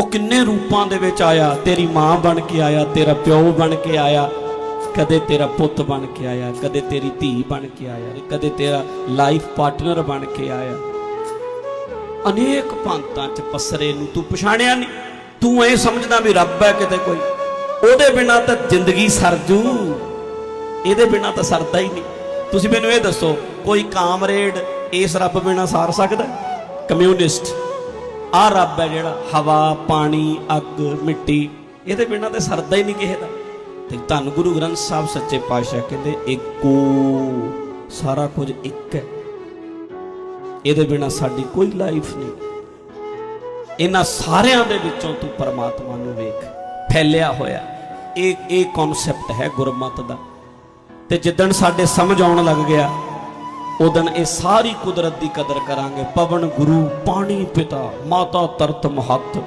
ਉਹ ਕਿੰਨੇ ਰੂਪਾਂ ਦੇ ਵਿੱਚ ਆਇਆ? ਤੇਰੀ ਮਾਂ ਬਣ ਕੇ ਆਇਆ, ਤੇਰਾ ਪਿਓ ਬਣ ਕੇ ਆਇਆ, ਕਦੇ ਤੇਰਾ ਪੁੱਤ ਬਣ ਕੇ ਆਇਆ, ਕਦੇ ਤੇਰੀ ਧੀ ਬਣ ਕੇ ਆਇਆ, ਕਦੇ ਤੇਰਾ ਲਾਈਫ ਪਾਰਟਨਰ ਬਣ ਕੇ ਆਇਆ। ਅਨੇਕ ਭਾਂਤਾਂ ਚ ਪਸਰੇ ਨੂੰ ਤੂੰ ਪਛਾਣਿਆ ਨਹੀਂ। ਤੂੰ ਇਹ ਸਮਝਦਾ ਵੀ ਰੱਬ ਹੈ ਕਿਤੇ ਕੋਈ। ਉਹਦੇ ਬਿਨਾ ਤਾਂ ਜ਼ਿੰਦਗੀ ਸਰਜੂ ਇਹਦੇ ਬਿਨਾ ਤਾਂ ਸਰਦਾ ਹੀ ਨਹੀਂ। ਤੁਸੀਂ ਮੈਨੂੰ ਇਹ ਦੱਸੋ, ਕੋਈ ਕਾਮਰੇਡ ਇਸ ਰੱਬ ਬਿਨਾ ਸਾਰ ਸਕਦਾ? ਕਮਿਊਨਿਸਟ। ਆ ਰੱਬ ਹੈ ਜਿਹੜਾ ਹਵਾ, ਪਾਣੀ, ਅੱਗ, ਮਿੱਟੀ, ਇਹਦੇ ਬਿਨਾਂ ਤਾਂ ਸਰਦਾ ਹੀ ਨਹੀਂ ਕਿਸੇ ਦਾ। ਤੇ ਧੰਨ ਗੁਰੂ ਗ੍ਰੰਥ ਸਾਹਿਬ ਸੱਚੇ ਪਾਤਸ਼ਾਹ ਕਹਿੰਦੇ, ਇੱਕੋ, ਸਾਰਾ ਕੁਝ ਇੱਕ ਹੈ। ਇਹਦੇ ਬਿਨਾ ਸਾਡੀ ਕੋਈ ਲਾਈਫ ਨਹੀਂ। ਇਹਨਾਂ ਸਾਰਿਆਂ ਦੇ ਵਿੱਚੋਂ ਤੂੰ ਪਰਮਾਤਮਾ ਨੂੰ ਵੇਖ, ਫੈਲਿਆ ਹੋਇਆ। ਇਹ ਇਹ ਕਨਸੈਪਟ ਹੈ ਗੁਰਮਤ ਦਾ। ਤੇ ਜਿੱਦਣ ਸਾਡੇ ਸਮਝ ਆਉਣ ਲੱਗ ਗਿਆ ਉਦਣ ਇਹ ਸਾਰੀ ਕੁਦਰਤ ਦੀ ਕਦਰ ਕਰਾਂਗੇ। ਪਵਨ ਗੁਰੂ ਪਾਣੀ ਪਿਤਾ ਮਾਤਾ ਤਰਤ ਮਹੱਤ।